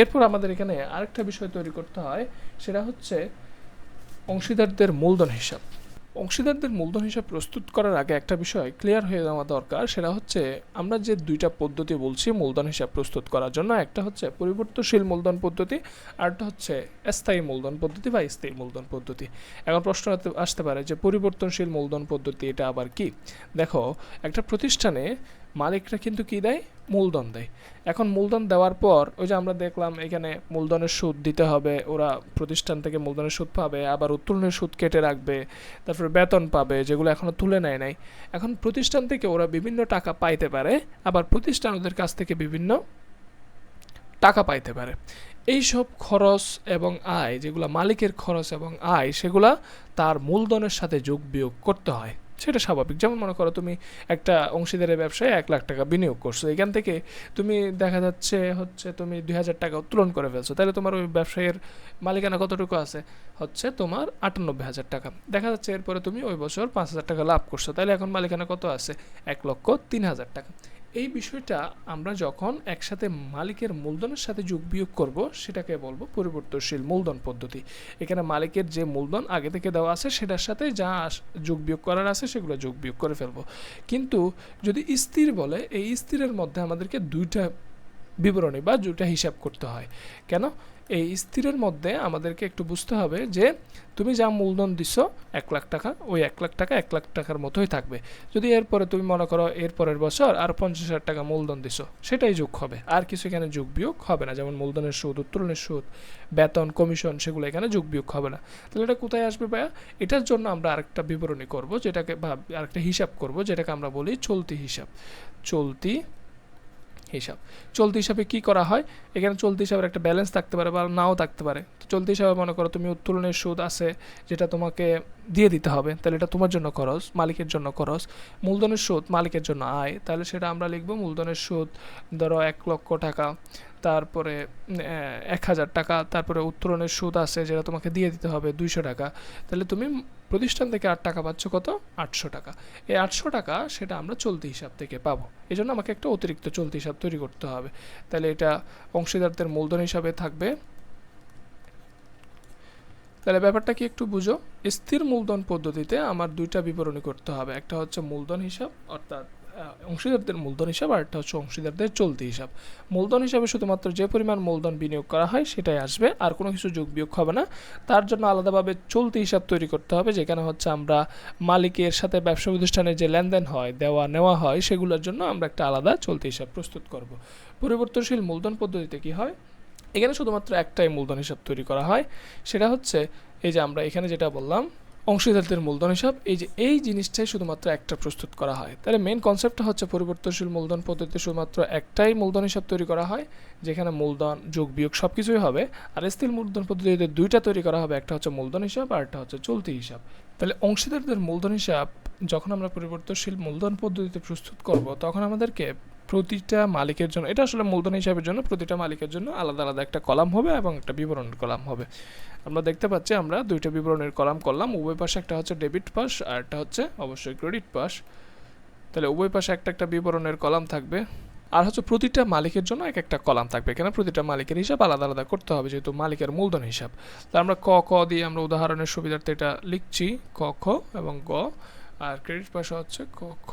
এরপর আমাদের এখানে আরেকটা বিষয় তৈরি করতে হয়, সেটা হচ্ছে অংশীদারদের মূলধন হিসাব। অংশীদারদের মূলধন হিসাব প্রস্তুত করার আগে একটা বিষয় ক্লিয়ার হয়ে যাওয়া দরকার, সেটা হচ্ছে আমরা যে দুইটা পদ্ধতি বলছি, মূলধন হিসাব প্রস্তুত করার জন্য, একটা হচ্ছে পরিবর্তনশীল মূলধন পদ্ধতি আরটা হচ্ছে স্থায়ী মূলধন পদ্ধতি বা স্থায়ী মূলধন পদ্ধতি। এখন প্রশ্ন আসতে পারে যে পরিবর্তনশীল মূলধন পদ্ধতি এটা আবার কি? দেখো, একটা প্রতিষ্ঠানে মালিকরা কিন্তু কি দেয়? মূলধন দেয়। এখন মূলধন দেওয়ার পর ওই যে আমরা দেখলাম এখানে মূলধনের সুদ দিতে হবে, ওরা প্রতিষ্ঠান থেকে মূলধনের সুদ পাবে, আবার উত্তোলনের সুদ কেটে রাখবে, তারপরে বেতন পাবে, যেগুলো এখনও তুলে নেয় নাই। এখন প্রতিষ্ঠান থেকে ওরা বিভিন্ন টাকা পাইতে পারে, আবার প্রতিষ্ঠান ওদের কাছ থেকে বিভিন্ন টাকা পাইতে পারে। এই সব খরচ এবং আয়, যেগুলো মালিকের খরচ এবং আয়, সেগুলা তার মূলধনের সাথে যোগ বিয়োগ করতে হয়। সেটা স্বাভাবিক। যেমন মনে করো তুমি একটা অংশীদারের ব্যবসায় এক লাখ টাকা বিনিয়োগ করছ, এখান থেকে তুমি দেখা যাচ্ছে হচ্ছে তুমি দুই হাজার টাকা উত্তোলন করে ফেলছো, তাহলে তোমার ওই ব্যবসায়ের মালিকানা কতটুকু আছে? হচ্ছে তোমার আটানব্বই হাজার টাকা। দেখা যাচ্ছে এরপরে তুমি ওই বছর পাঁচ হাজার টাকা লাভ করছ, তাহলে এখন মালিকানা কত আছে? এক লক্ষ তিন হাজার টাকা। এই বিষয়টা আমরা যখন একসাথে মালিকের মূলধনের সাথে যোগ বিয়োগ করব, সেটাকে বলব পরিবর্তনশীল মূলধন পদ্ধতি। এখানে মালিকের যে মূলধন আগে থেকে দেওয়া আছে, সেটার সাথে যা যোগ বিয়োগ করার আছে, সেগুলো যোগ বিয়োগ করে ফেলব। কিন্তু যদি স্থির বলে, এই স্থিরের মধ্যে আমাদেরকে দুইটা বিবরণী বা দুইটা হিসাব করতে হয়। কেন? এই স্থিরের মধ্যে আমাদেরকে একটু বুঝতে হবে যে তুমি যা মূলধন দিছ এক লাখ টাকা, ওই এক লাখ টাকা এক লাখ টাকার মতোই থাকবে। যদি এরপরে তুমি মনে করো এর পরের বছর আর পঞ্চাশ হাজার টাকা মূলধন দিছো, সেটাই যোগ হবে। আর কিছু এখানে যোগ বিয়োগ হবে না, যেমন মূলধনের সুদ, উত্তোলনের সুদ, বেতন, কমিশন, সেগুলো এখানে যোগ বিয়োগ হবে না। তাহলে এটা কোথায় আসবে ভাইয়া? এটার জন্য আমরা আরেকটা বিবরণী করব, যেটাকে বা আরেকটা হিসাব করব, যেটাকে আমরা বলি চলতি হিসাব। চলতি হিসাব। চলতি হিসাবে কি করা হয়? এখানে চলতি হিসাবের একটা ব্যালেন্স থাকতে পারে বা নাও থাকতে পারে। চলতি হিসাবে মনে করো তুমি উত্তোলনের সুদ আছে যেটা তোমাকে দিয়ে দিতে হবে, তাহলে এটা তোমার জন্য খরচ, মালিকের জন্য খরচ। মূলধনের সুদ মালিকের জন্য আয়, তাহলে সেটা আমরা লিখব মূলধনের সুদ ধরো এক লক্ষ টাকা, তারপরে এক হাজার টাকা, তারপরে উত্তোলনের সুদ আছে যেটা তোমাকে দিয়ে দিতে হবে দুইশো টাকা। তাহলে তুমি প্রতিষ্ঠান থেকে আট টাকা পাচ্ছ কত? আটশো টাকা। এই আটশো টাকা সেটা আমরা চলতি হিসাব থেকে পাবো। এই জন্য আমাকে একটা অতিরিক্ত চলতি হিসাব তৈরি করতে হবে। তাহলে এটা অংশীদারদের মূলধন হিসাবে থাকবে। তাহলে ব্যাপারটা কি একটু বুঝো? স্থির মূলধন পদ্ধতিতে আমার দুইটা বিবরণী করতে হবে। একটা হচ্ছে মূলধন হিসাব, অর্থাৎ অংশীদারদের মূলধন হিসাব আর একটা হচ্ছে অংশীদারদের চলতি হিসাব। মূলধন হিসাবে শুধুমাত্র যে পরিমাণ মূলধন বিনিয়োগ করা হয় সেটাই আসবে, আর কোনো কিছু যোগ বিয়োগ হবে না। তার জন্য আলাদাভাবে চলতি হিসাব তৈরি করতে হবে, যেখানে হচ্ছে আমরা মালিকের সাথে ব্যবসা প্রতিষ্ঠানের যে লেনদেন হয়, দেওয়া নেওয়া হয়, সেগুলোর জন্য আমরা একটা আলাদা চলতি হিসাব প্রস্তুত করব। পরিবর্তনশীল মূলধন পদ্ধতিতে কি হয়? এখানে শুধুমাত্র একটাই মূলধন হিসাব তৈরি করা হয়, সেটা হচ্ছে এই যে আমরা এখানে যেটা বললাম অংশীদারদের মূলধন হিসাব, এই যে এই জিনিসটাই শুধুমাত্র একটা প্রস্তুত করা হয়। তাহলে মেন কনসেপ্টটা হচ্ছে পরিবর্তনশীল মূলধন পদ্ধতিতে শুধুমাত্র একটাই মূলধন হিসাব তৈরি করা হয়, যেখানে মূলধন, যোগ, বিয়োগ সব কিছুই হবে, আর স্থির মূলধন পদ্ধতিতে দুইটা তৈরি করা হবে, একটা হচ্ছে মূলধন হিসাব আর একটা হচ্ছে চলতি হিসাব। তাহলে অংশীদারদের মূলধন হিসাব, যখন আমরা পরিবর্তনশীল মূলধন পদ্ধতিতে প্রস্তুত করব, তখন আমাদেরকে প্রতিটা মালিকের জন্য, এটা আসলে মূলধন হিসাবের জন্য, প্রতিটা মালিকের জন্য আলাদা আলাদা একটা কলাম হবে এবং একটা বিবরণের কলাম হবে। আমরা দেখতে পাচ্ছি আমরা দুইটা বিবরণের কলাম করলাম, উভয় পাশে একটা হচ্ছে ডেবিট পাস আর একটা হচ্ছে অবশ্যই ক্রেডিট পাস তাহলে উভয় পাশে একটা একটা বিবরণের কলাম থাকবে আর হচ্ছে প্রতিটা মালিকের জন্য এক একটা কলাম থাকবে। কেন? প্রতিটা মালিকের হিসাব আলাদা আলাদা করতে হবে, যেহেতু মালিকের মূলধন হিসাব। তা আমরা ক ক দিয়ে আমরা উদাহরণের সুবিধার্থে এটা লিখছি, ক, খ এবং গ। আর ক্রেডিট পাশে হচ্ছে ক, খ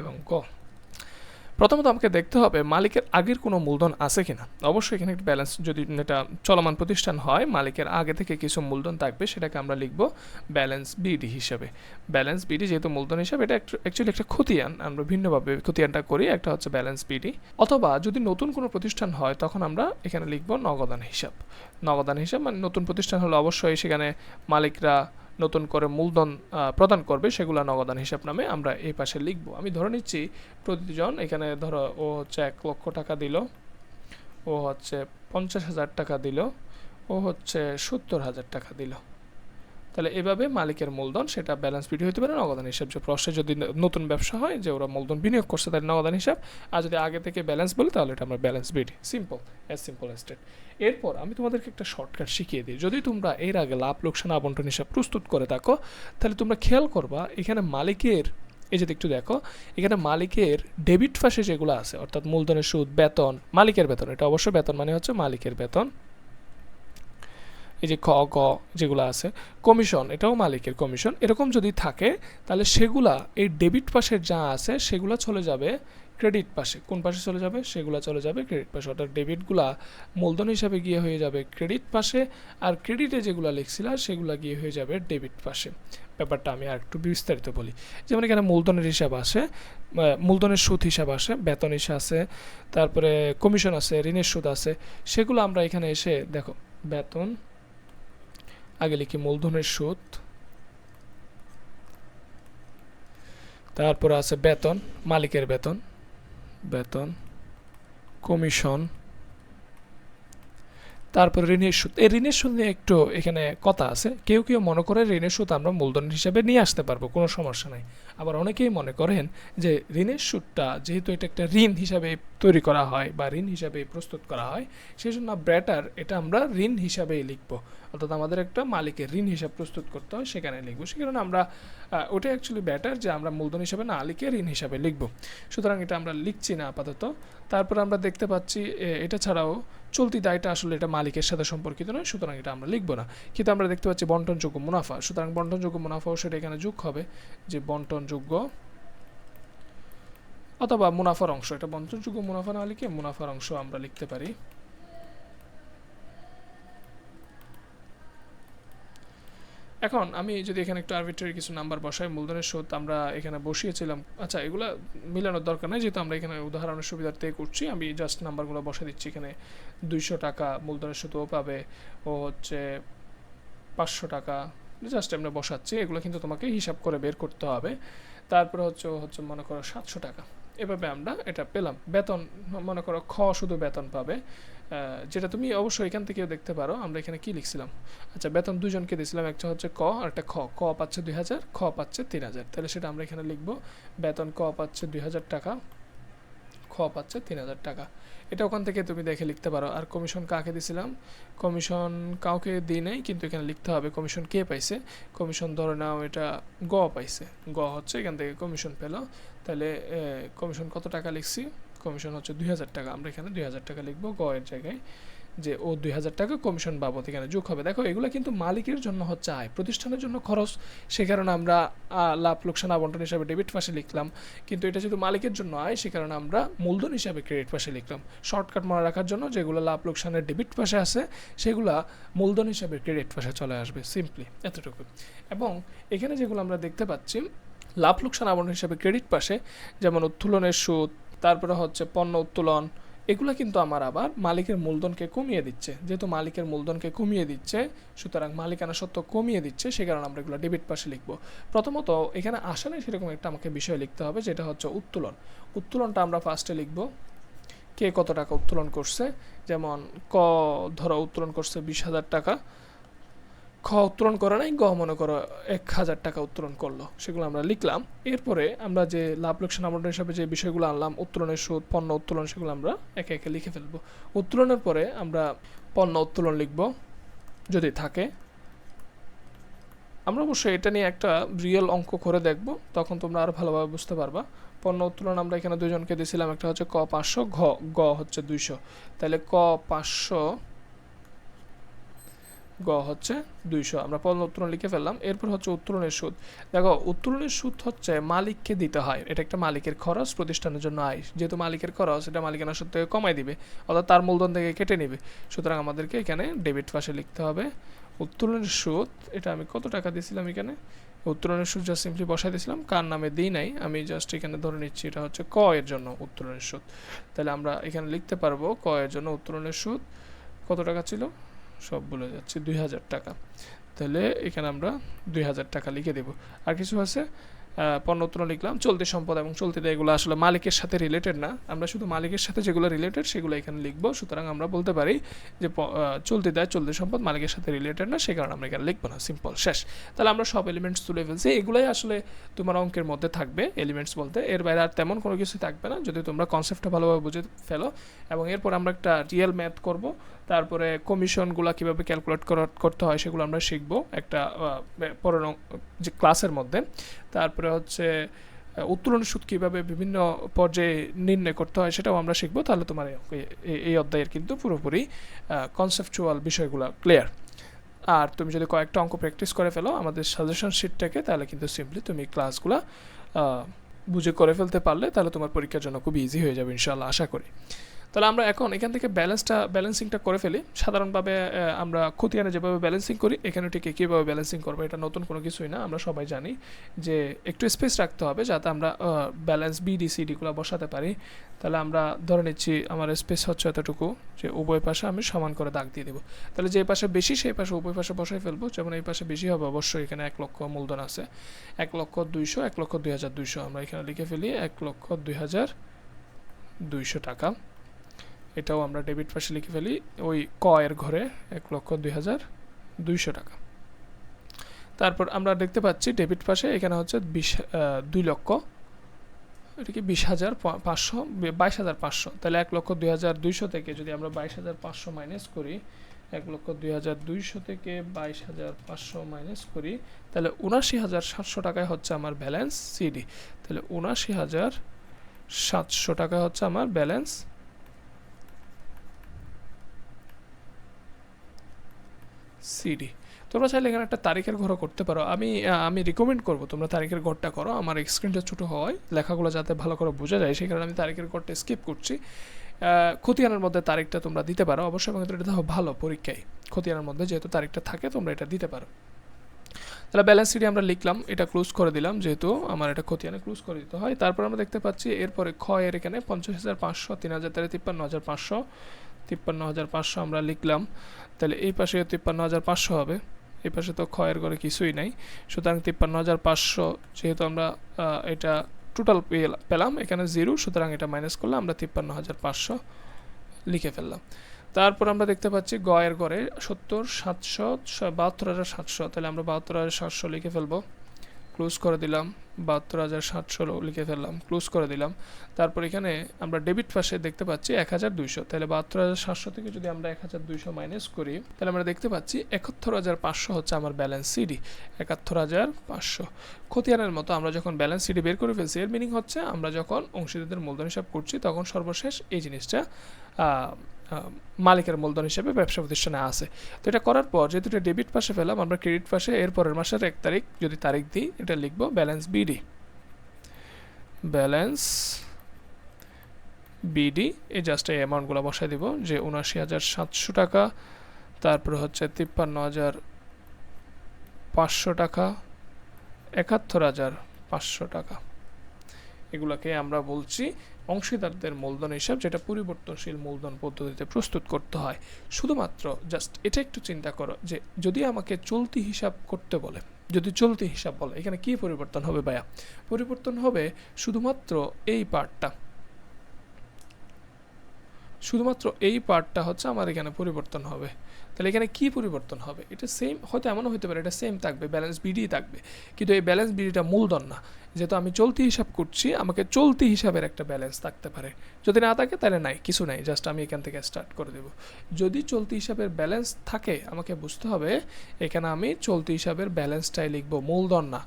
এবং গ প্রথমত আমাকে দেখতে হবে মালিকের আগের কোনো মূলধন আছে কিনা। অবশ্যই এখানে একটা ব্যালেন্স যদি এটা চলমান প্রতিষ্ঠান হয়, মালিকের আগে থেকে কিছু মূলধন থাকবে, সেটাকে আমরা লিখব ব্যালেন্স বিডি হিসাবে। ব্যালেন্স বিডি যেহেতু মূলধন হিসাবে, এটা অ্যাকচুয়ালি একটা খতিয়ান। আমরা ভিন্নভাবে খতিয়ানটা করি, একটা হচ্ছে ব্যালেন্স বিডি অথবা যদি নতুন কোনো প্রতিষ্ঠান হয়, তখন আমরা এখানে লিখব নগদান হিসাব। নগদান হিসাব মানে নতুন প্রতিষ্ঠান হলে অবশ্যই সেখানে মালিকরা নতুন করে মূলধন প্রদান করবে সেগুলো নগদান হিসাব নামে আমরা এই পাশে লিখব। আমি ধরে নিচ্ছি প্রতিজন, এখানে ধরো ও হচ্ছে এক লক্ষ টাকা দিল, ও হচ্ছে পঞ্চাশ হাজার টাকা দিল, ও হচ্ছে সত্তর হাজার টাকা দিল। তাহলে এভাবে মালিকের মূলধন, সেটা ব্যালেন্স বিডি হতে পারে নগদান হিসাব। যে প্রশ্নে যদি নতুন ব্যবসা হয়, যে ওরা মূলধন বিনিয়োগ করছে তাহলে নগদান হিসাব, আর যদি আগে থেকে ব্যালেন্স বলি, তাহলে এটা আমরা balance BD simple as simple state এরপর আমি তোমাদেরকে একটা শর্টকাট শিখিয়ে দিই। যদি তোমরা এর আগে লাভ লোকসান আবন্টন হিসাব প্রস্তুত করে থাকো, তাহলে তোমরা খেয়াল করবা, এখানে মালিকের, এই যদি একটু দেখো, এখানে মালিকের ডেবিট পাশে যেগুলো আছে, অর্থাৎ মূলধনের সুদ, বেতন, মালিকের বেতন, এটা অবশ্যই বেতন মানে হচ্ছে মালিকের বেতন। এই যে ক, গ যেগুলো আছে কমিশন এটাও মালিকের কমিশন এরকম যদি থাকে, তাহলে সেগুলা, এই ডেবিট পাশের যা আছে, সেগুলো চলে যাবে ক্রেডিট পাশে কোন পাশে চলে যাবে? সেগুলো চলে যাবে ক্রেডিট পাশে অর্থাৎ ডেবিটগুলা মূলধন হিসাবে গিয়ে হয়ে যাবে ক্রেডিট পাশে আর ক্রেডিটে যেগুলো লিখছিল সেগুলো গিয়ে হয়ে যাবে ডেবিট পাশে ব্যাপারটা আমি আর একটু বিস্তারিত বলি। যেমন এখানে মূলধনের হিসাব আসে মূলধনের সুদ হিসাব আসে বেতন হিসাব আছে, তারপরে কমিশন আছে, ঋণের সুদ আছে, সেগুলো আমরা এখানে এসে দেখো, বেতন, আগে লিখি মূলধনের সুদ, তারপরে আছে বেতন, মালিকের বেতন বেতন, কমিশন, তারপর ঋণের সুদ। এই ঋণের সুদ নিয়ে একটু এখানে কথা আছে। কেউ কেউ মনে করে ঋণের সুদ আমরা মূলধন হিসাবে নিয়ে আসতে পারব, কোনো সমস্যা নাই। আবার অনেকেই মনে করেন যে ঋণের সুদটা যেহেতু এটা একটা ঋণ হিসাবে তৈরি করা হয় বা ঋণ হিসাবে প্রস্তুত করা হয় সেই জন্য ব্র্যাটার এটা আমরা ঋণ হিসাবেই লিখব। অর্থাৎ আমাদের একটা মালিকের ঋণ হিসাব প্রস্তুত করতে হয়, সেখানে লিখব। সে কারণে আমরা ওটা অ্যাকচুয়ালি ব্যাটার যে আমরা মূলধন হিসাবে না লিখে ঋণ হিসাবে লিখব। সুতরাং এটা আমরা লিখছি না আপাতত। তারপর আমরা দেখতে পাচ্ছি এটা ছাড়াও চলতি দায়টা আসলে এটা মালিকের সাথে সম্পর্কিত নয়, সুতরাং এটা আমরা লিখব না। কিন্তু আমরা দেখতে পাচ্ছি বন্টনযোগ্য মুনাফা। সুতরাং বন্টনযোগ্য মুনাফাও সেটা এখানে যোগ হবে, যে বন্টনযোগ্য অথবা মুনাফার অংশ। এটা বন্টনযোগ্য মুনাফা না লিখে মুনাফার অংশ আমরা লিখতে পারি। এখন আমি যদি এখানে একটু আরবিট্রারি কিছু নাম্বার বসাই, মূলধনের সুদ আমরা এখানে বসিয়েছিলাম। আচ্ছা এগুলো মিলানোর দরকার নেই, যেহেতু আমরা এখানে উদাহরণের সুবিধার্থে করছি, আমি জাস্ট নাম্বারগুলো বসে দিচ্ছি এখানে। দুইশো টাকা মূলধনের সুদ ও পাবে, ও হচ্ছে পাঁচশো টাকা। জাস্ট আমরা বসাচ্ছি, এগুলো কিন্তু তোমাকে হিসাব করে বের করতে হবে। তারপরে হচ্ছে হচ্ছে মনে করো সাতশো টাকা। এভাবে আমরা এটা পেলাম। বেতন, মনে করো খ শুধু বেতন পাবে যেটা তুমি অবশ্যই এখান থেকেও দেখতে পারো। আমরা এখানে কি লিখছিলাম? আচ্ছা বেতন দুজনকে দিয়েছিলাম, একটা হচ্ছে ক আর একটা খ। ক পাচ্ছে দুই হাজার খ পাচ্ছে তিন হাজার তাহলে সেটা আমরা এখানে লিখব, বেতন ক পাচ্ছে দুই হাজার টাকা, খ পাচ্ছে তিন হাজার টাকা। এটা ওখান থেকে তুমি দেখে লিখতে পারো। আর কমিশন কাকে দিছিলাম? কমিশন কাউকে দিই নাই, কিন্তু এখানে লিখতে হবে কমিশন কে পাইছে? কমিশন ধরে নাও এটা গ পাইছে। গ হচ্ছে এখান থেকে কমিশন পেল। তাহলে কমিশন কত টাকা লিখছি? কমিশন হচ্ছে দুই হাজার টাকা। আমরা এখানে দুই হাজার টাকা লিখব গ এর জায়গায়। যে ও দুই হাজার টাকা কমিশন বাবদ এখানে যোগ হবে। দেখো, এগুলো কিন্তু মালিকের জন্য হচ্ছে আয়। প্রতিষ্ঠানের জন্য খরচ, সে কারণে আমরা লাভ লোকসান আবন্টন হিসাবে ডেবিট পাশে লিখলাম। কিন্তু এটা যেহেতু মালিকের জন্য আয়, সে কারণে আমরা মূলধন হিসাবে ক্রেডিট পাশে লিখলাম। শর্টকাট মনে রাখার জন্য যেগুলো লাভ লোকসানের ডেবিট পাশে আছে, সেগুলা মূলধন হিসাবে ক্রেডিট পাশে চলে আসবে সিম্পলি এতটুকু। এবং এখানে যেগুলো আমরা দেখতে পাচ্ছি, লাভ লোকসান আবন্টন হিসাবে ক্রেডিট পাশে যেমন উত্তোলনের সুদ, তারপরে হচ্ছে পণ্য উত্তোলন এগুলো কিন্তু আমার আবার মালিকের মূলধনকে কমিয়ে দিচ্ছে। যেহেতু মালিকের মূলধনকে কমিয়ে দিচ্ছে, সুতরাং মালিকানা সত্ত্ব কমিয়ে দিচ্ছে, সে কারণে আমরা এগুলো ডেবিট পাশে লিখব। প্রথমত, এখানে আসলে সেরকম একটা আমাকে বিষয় লিখতে হবে, যেটা হচ্ছে উত্তোলন। উত্তোলনটা আমরা ফার্স্টে লিখব। কে কত টাকা উত্তোলন করছে? যেমন ক, ধরো উত্তোলন করছে বিশ হাজার টাকা। খ উত্তোলন করে নাই, গ মনে করো এক হাজার টাকা উত্তোলন করল, সেগুলো আমরা লিখলাম। এরপরে আমরা যে লাভ লোকসান আবন্টন হিসাবে যে বিষয়গুলো আনলাম, উত্তোলনের সুদ, পণ্য উত্তোলন, সেগুলো আমরা একে একে লিখে ফেলব। উত্তোলনের পরে আমরা পণ্য উত্তোলন লিখব, যদি থাকে। আমরা অবশ্যই এটা নিয়ে একটা রিয়েল অঙ্ক করে দেখব, তখন তোমরা আরও ভালোভাবে বুঝতে পারবা। পণ্য উত্তোলন আমরা এখানে দুজনকে দিয়েছিলাম একটা হচ্ছে ক পাঁচশো, ঘ, গ হচ্ছে দুইশো। তাহলে ক পাঁচশো গ হচ্ছে দুইশো। আমরা উত্তোলন লিখে ফেললাম। এরপর হচ্ছে উত্তোলনের সুদ। দেখো উত্তোলনের সুদ হচ্ছে মালিককে দিতে হয়। এটা একটা মালিকের খরচ, প্রতিষ্ঠানের জন্য আয়। যেহেতু মালিকের খরচ, এটা মালিকানা সুদ থেকে কমাই দিবে, অর্থাৎ তার মূলধন থেকে কেটে নেবে। সুতরাং আমাদেরকে এখানে ডেবিট পাশে লিখতে হবে। উত্তোলনের সুদ, এটা আমি কত টাকা দিয়েছিলাম এখানে? উত্তোলনের সুদ জাস্ট সিম্পলি বসাই দিয়েছিলাম। কার নামে দিই নাই? আমি জাস্ট এখানে ধরে নিচ্ছি, এটা হচ্ছে ক এর জন্য উত্তোলনের সুদ। তাহলে আমরা এখানে লিখতে পারব ক এর জন্য উত্তোলনের সুদ। কত টাকা ছিল? সব বলে যাচ্ছে দুই হাজার টাকা। তাহলে এখানে আমরা দুই হাজার টাকা লিখে দেব। আর কিছু আছে? আহ, পণ্য উত্তোলন লিখলাম চলতি সম্পদ এবং চলতি এগুলো আসলে মালিকের সাথে রিলেটেড না। আমরা শুধু মালিকের সাথে যেগুলো রিলেটেড সেগুলো এখানে লিখব। সুতরাং আমরা বলতে পারি যে চলতি দেয় চলতি সম্পদ মালিকের সাথে রিলেটেড না সে কারণে আমরা এখানে লিখব না। সিম্পল শেষ। তাহলে আমরা সব এলিমেন্টস তুলে ফেলছি। এগুলাই আসলে তোমার অঙ্কের মধ্যে থাকবে এলিমেন্টস বলতে। এর বাইরে আর তেমন কোনো কিছু থাকবে না। যদি তোমরা কনসেপ্টটা ভালোভাবে বুঝে ফেলো। এবং এরপর আমরা একটা রিয়েল ম্যাথ করব। তারপরে কমিশনগুলো কীভাবে ক্যালকুলেট করতে হয় সেগুলো আমরা শিখব একটা পরের যে ক্লাসের মধ্যে। তারপরে হচ্ছে উত্তোলন সুদ কীভাবে বিভিন্ন পর্যায়ে নির্ণয় করতে হয় সেটাও আমরা শিখব। তাহলে তোমার এই অধ্যায়ের কিন্তু পুরোপুরি কনসেপচুয়াল বিষয়গুলো ক্লিয়ার আর তুমি যদি কয়েকটা অঙ্ক প্র্যাকটিস করে ফেলো, আমাদের সাজেশন শিটটাকে তাহলে কিন্তু সিম্পলি তুমি ক্লাসগুলো বুঝে করে ফেলতে পারলে তাহলে তোমার পরীক্ষার জন্য খুব ইজি হয়ে যাবে ইনশাল্লাহ আশা করি। তাহলে আমরা এখন এখান থেকে ব্যালেন্সটা, ব্যালেন্সিংটা করে ফেলি। সাধারণভাবে আমরা খতিয়ানে যেভাবে ব্যালেন্সিং করি, এখানে ঠিক কীভাবে ব্যালেন্সিং করব। এটা নতুন কোনো কিছুই না, আমরা সবাই জানি যে একটু স্পেস রাখতে হবে যাতে আমরা ব্যালেন্স বিডি সিডিগুলো বসাতে পারি। তাহলে আমরা ধরে নিচ্ছি আমার স্পেস হচ্ছে এতটুকু, যে উভয় পাশে আমি সমান করে দাগ দিয়ে দেবো। তাহলে যে পাশে বেশি, সেই পাশে উভয় পাশে বসাই ফেলব। যেমন এই পাশে বেশি হবে, অবশ্যই এখানে এক লক্ষ মূলধন আছে। এক লক্ষ দুইশো, এক লক্ষ দুই হাজার দুইশো আমরা এখানে লিখে ফেলি, এক লক্ষ দুই হাজার দুইশো টাকা। এটাও আমরা ডেবিট পাশে লিখে ফেলি, ওই ক এর ঘরে এক লক্ষ দুই হাজার দুইশো টাকা। তারপর আমরা দেখতে পাচ্ছি ডেবিট পাশে এখানে হচ্ছে বিশ দুই লক্ষ, এটা কি বিশ হাজার পাঁচশো? বাইশ হাজার পাঁচশো। তাহলে এক লক্ষ দুই হাজার দুইশো থেকে যদি আমরা বাইশ হাজার পাঁচশো মাইনাস করি, এক লক্ষ দুই হাজার দুইশো থেকে বাইশ হাজার পাঁচশো মাইনাস করি, তাহলে উনাশি হাজার সাতশো টাকায় হচ্ছে আমার ব্যালেন্স সিডি তাহলে উনাশি হাজার সাতশো টাকা হচ্ছে আমার ব্যালেন্স সিডি তোমরা চাইলে এখানে একটা তারিখের ঘরও করতে পারো। আমি আমি রিকমেন্ড করব, তোমরা তারিখের ঘরটা করো। আমার স্ক্রিনটা ছোটো হওয়ায় লেখাগুলো যাতে ভালো করে বোঝা যায়, সেই কারণে আমি তারিখের ঘরটা স্কিপ করছি। খতিয়ানের মধ্যে তারিখটা তোমরা দিতে পারো। অবশ্যই এবং এটা ভালো পরীক্ষায়। খতিয়ানের মধ্যে যেহেতু তারিখটা থাকে, তোমরা এটা দিতে পারো। তাহলে ব্যালেন্স সিডি আমরা লিখলাম, এটা ক্লোজ করে দিলাম, যেহেতু আমার এটা খতিয়ানে ক্লোজ করে দিতে হয়। তারপর আমরা দেখতে পাচ্ছি, এরপরে খ এর এখানে পঞ্চাশ হাজার পাঁচশো, তিন হাজার তেরো, তিপ্পান্ন হাজার পাঁচশো তিপ্পান্ন হাজার পাঁচশো আমরা লিখলাম। তাহলে এই পাশে তিপ্পান্ন হাজার পাঁচশো হবে। এই পাশে তো ক্ষয়ের ঘরে কিছুই নাই। সুতরাং তিপ্পান্ন হাজার পাঁচশো যেহেতু আমরা এটা টোটাল পেলাম, এখানে জিরো সুতরাং এটা মাইনাস করলে আমরা তিপ্পান্ন হাজার পাঁচশো লিখে ফেললাম। তারপর আমরা দেখতে পাচ্ছি গয়ের ঘরে সত্তর, সাতশো বাহাত্তর হাজার সাতশো। তাহলে আমরা বাহাত্তর হাজার সাতশো লিখে ফেলব। ক্লোজ করে দিলাম, বাহাত্তর হাজার সাতশো লিখে ফেললাম ক্লোজ করে দিলাম। তারপর এখানে আমরা ডেবিট পাশে দেখতে পাচ্ছি এক হাজার দুইশো। তাহলে বাহাত্তর হাজার সাতশো থেকে যদি আমরা এক হাজার দুইশো মাইনাস করি, তাহলে আমরা দেখতে পাচ্ছি একাত্তর হাজার পাঁচশো হচ্ছে আমার ব্যালেন্স সিডি একাত্তর হাজার পাঁচশো। খতিয়ানের মতো আমরা যখন ব্যালেন্স সিডি বের করে ফেলছি, এর মিনিং হচ্ছে আমরা যখন অংশীদারদের মূলধন হিসাব করছি, তখন সর্বশেষ এই জিনিসটা মালিকের মূলধন হিসেবে ব্যবসা প্রতিষ্ঠানে আসে তো এটা করার পর যেহেতু এটা ডেবিট পাশে ফেলাম আমরা ক্রেডিট পাশে এর পরের মাসের এক তারিখ, যদি তারিখ দিই, এটা লিখব ব্যালেন্স বিডি ব্যালেন্স বিডি এই জাস্ট এই অ্যামাউন্টগুলো বসাই দিব, যে উনআশি হাজার সাতশো টাকা, তারপর হচ্ছে তিপ্পান্ন হাজার পাঁচশো টাকা, একাত্তর হাজার পাঁচশো টাকা। এগুলোকে আমরা বলছি অংশীদারদের মূলধন হিসাব যেটা পরিবর্তনশীল মূলধন পদ্ধতিতে প্রস্তুত করতে হয়। শুধুমাত্র জাস্ট এটা একটু চিন্তা করো যে যদি আমাকে চলতি হিসাব করতে বলে, যদি চলতি হিসাব বলে, এখানে কি পরিবর্তন হবে ভাইয়া? পরিবর্তন হবে শুধুমাত্র এই পার্টটা শুধুমাত্র এই পার্টটা হচ্ছে আমার এখানে পরিবর্তন হবে। তাহলে এখানে কী পরিবর্তন হবে? এটা সেম হয়তো এমনও হতে পারে, এটা সেম থাকবে ব্যালেন্স বিডি থাকবে। কিন্তু এই ব্যালেন্স বিডিটা মূলধন না। যেহেতু আমি চলতি হিসাব করছি, আমাকে চলতি হিসাবের একটা ব্যালেন্স থাকতে পারে। যদি না থাকে, তাহলে নাই, কিছু নাই জাস্ট আমি এখান থেকে স্টার্ট করে দেব। যদি চলতি হিসাবের ব্যালেন্স থাকে, আমাকে বুঝতে হবে, এখানে আমি চলতি হিসাবের ব্যালেন্সটাই লিখব, মূলধন না।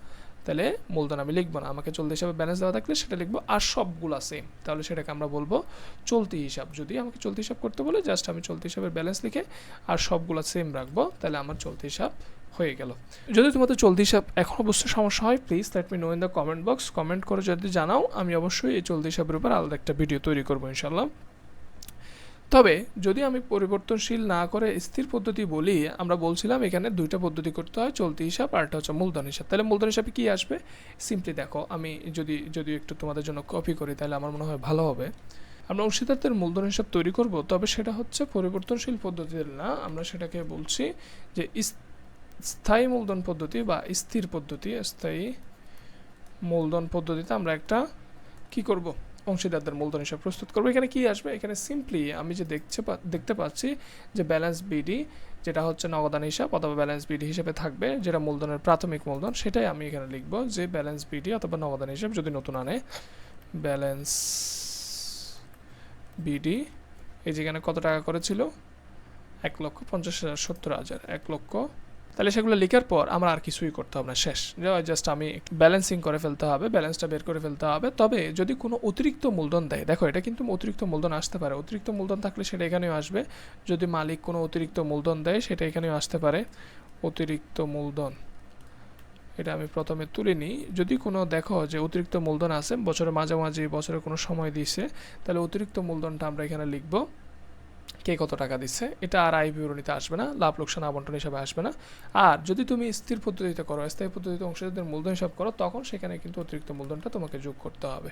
তাহলে মূলধন আমি লিখব না। আমাকে চলতি হিসাবে ব্যালেন্স দেওয়া থাকলে সেটা লিখব। আর সবগুলা সেম তাহলে সেটাকে আমরা বলব চলতি হিসাব। যদি আমাকে চলতি হিসাব করতে বলে জাস্ট আমি চলতি হিসাবের ব্যালেন্স লিখে আর সবগুলা সেম রাখব, তাহলে আমার চলতি হিসাব হয়ে গেল। যদি তোমাদের চলতি হিসাব এখনও বুঝতে সমস্যা হয় please let me know in the comment box comment করে যদি জানাও, আমি অবশ্যই এই চলতি হিসাবের উপর আলাদা একটা ভিডিও তৈরি করব ইনশাল্লাহ তবে যদি আমি পরিবর্তনশীল না করে স্থির পদ্ধতি বলি, আমরা বলছিলাম এখানে দুইটা পদ্ধতি করতে হয়, চলতি হিসাব আর একটা হচ্ছে মূলধন হিসাব। তাহলে মূলধন হিসাবে কী আসবে? সিম্পলি দেখো, আমি যদি যদি একটু তোমাদের জন্য কপি করি, তাহলে আমার মনে হয় ভালো হবে। আমরা অংশীদারদের মূলধন হিসাব তৈরি করব, তবে সেটা হচ্ছে পরিবর্তনশীল পদ্ধতির না, আমরা সেটাকে বলছি যে স্থায়ী মূলধন পদ্ধতি বা স্থির পদ্ধতি। স্থায়ী মূলধন পদ্ধতিতে আমরা একটা কি করব? অংশীদারদের মূলধন হিসাব প্রস্তুত করব। এখানে কি আসবে? এখানে সিম্পলি আমি যে দেখছে দেখতে পাচ্ছি যে ব্যালেন্স বিডি যেটা হচ্ছে নগদান হিসাব অথবা ব্যালেন্স বিডি হিসেবে থাকবে, যেটা মূলধনের প্রাথমিক মূলধন, সেটাই আমি এখানে লিখব যে ব্যালেন্স বিডি অথবা নগদান হিসাব যদি নতুন আনে ব্যালেন্স বিডি এই যেখানে কত টাকা করেছিল? এক লক্ষ পঞ্চাশ হাজার সত্তর হাজার। এক লক্ষ তাহলে সেগুলো লিখার পর আমরা আর কিছুই করতে হবে না, শেষ। জাস্ট আমি ব্যালেন্সিং করে ফেলতে হবে ব্যালেন্সটা বের করে ফেলতে হবে। তবে যদি কোনো অতিরিক্ত মূলধন দেয়, দেখো এটা কিন্তু অতিরিক্ত মূলধন আসতে পারে। অতিরিক্ত মূলধন থাকলে সেটা এখানেও আসবে। যদি মালিক কোনো অতিরিক্ত মূলধন দেয়, সেটা এখানেও আসতে পারে। অতিরিক্ত মূলধন, এটা আমি প্রথমে তুলে নিই। যদি কোনো দেখো যে অতিরিক্ত মূলধন আছে, বছরের মাঝামাঝি বছরে কোনো সময় দিয়েছে তাহলে অতিরিক্ত মূলধনটা আমরা এখানে লিখব। কে কত টাকা দিচ্ছে, এটা আর আয় বিবরণীতে আসবে না, লাভ লোকসান আবন্টন হিসাবে আসবে না। আর যদি তুমি স্থির পদ্ধতিতে করো, স্থায়ী পদ্ধতিতে অংশীদারদের মূলধন হিসাব করো, তখন সেখানে কিন্তু অতিরিক্ত মূলধনটা তোমাকে যোগ করতে হবে।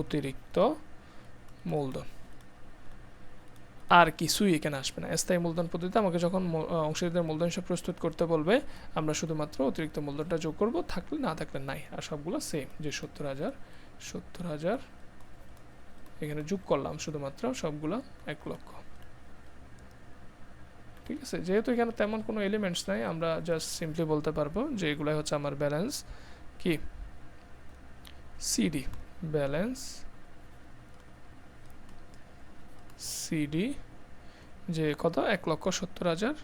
অতিরিক্ত মূলধন। আর কিছুই এখানে আসবে না। স্থায়ী মূলধন পদ্ধতিতে আমাকে যখন অংশীদারদের মূলধন হিসাব প্রস্তুত করতে বলবে, আমরা শুধুমাত্র অতিরিক্ত মূলধনটা যোগ করব, থাকলে না থাকলে নাই। আর সবগুলো সেম যে সত্তর হাজার সত্তর হাজার এখানে যোগ করলাম শুধুমাত্র সবগুলো এক লক্ষ। ঠিক আছে? যেহেতু এখানে তেমন কোনো এলিমেন্টস নাই, আমরা জাস্ট সিম্পলি বলতে পারব যে এগুলাই হচ্ছে আমার ব্যালেন্স কি? সিডি ব্যালেন্স সিডি যে কত? এক লক্ষ সত্তর হাজার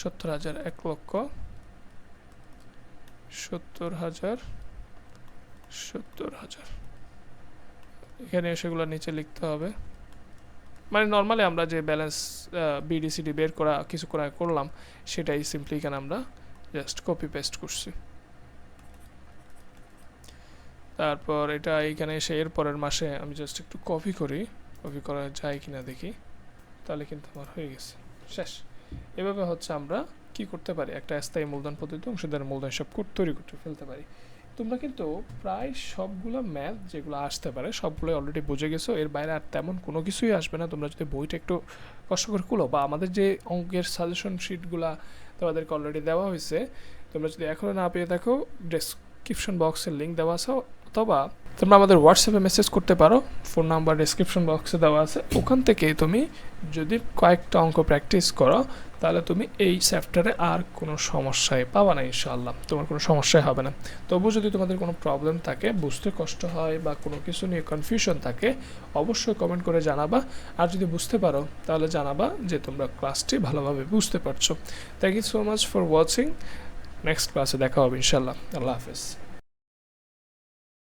সত্তর হাজার এক লক্ষ সত্তর হাজার সত্তর হাজার। এখানে সেগুলো নিচে লিখতে হবে। মানে নর্মালি আমরা যে ব্যালেন্স বিডিসিডি বের করা, কিছু করা করলাম, সেটাই সিম্পলি এখানে আমরা জাস্ট কপি পেস্ট করছি। তারপর এটা এইখানে এসে এর পরের মাসে আমি জাস্ট একটু কপি করি কপি করা যায় কিনা দেখি। তাহলে কিন্তু আমার হয়ে গেছে। শেষ। এভাবে হচ্ছে আমরা কি করতে পারি? একটা স্থায়ী মূলধন পদ্ধতি অংশীদার মূলধন সব তৈরি করতে, ফেলতে পারি। তোমরা কিন্তু প্রায় সবগুলো ম্যাথ যেগুলো আসতে পারে সবগুলো অলরেডি বুঝে গেছো। এর বাইরে আর তেমন কোনো কিছুই আসবে না। তোমরা যদি বইটা একটু কষ্ট করে খুলো বা আমাদের যে অঙ্কের সাজেশন শিটগুলো তোমাদেরকে অলরেডি দেওয়া হয়েছে, তোমরা যদি এখনও না পেয়ে থাকো ডেসক্রিপশন বক্সের লিঙ্ক দেওয়া আছে, অথবা তোমরা আমাদের হোয়াটসঅ্যাপে মেসেজ করতে পারো। ফোন নাম্বার ডেসক্রিপশন বক্সে দেওয়া আছে। ওখান থেকে তুমি যদি কয়েকটা অঙ্ক প্র্যাকটিস করো, তাহলে তুমি এই চ্যাপ্টারে আর কোনো সমস্যায় পাবা না ইনশাআল্লাহ। তোমার কোনো সমস্যায় হবে না। তবু যদি তোমাদের কোনো প্রবলেম থাকে, বুঝতে কষ্ট হয় বা কোনো কিছু নিয়ে কনফিউশন থাকে, অবশ্যই কমেন্ট করে জানাবা। আর যদি বুঝতে পারো, তাহলে জানাবা যে তোমরা ক্লাসটি ভালোভাবে বুঝতে পারছ। Thank you so much for watching next ক্লাসে দেখা হবে ইনশাল্লাহ আল্লাহ হাফেজ।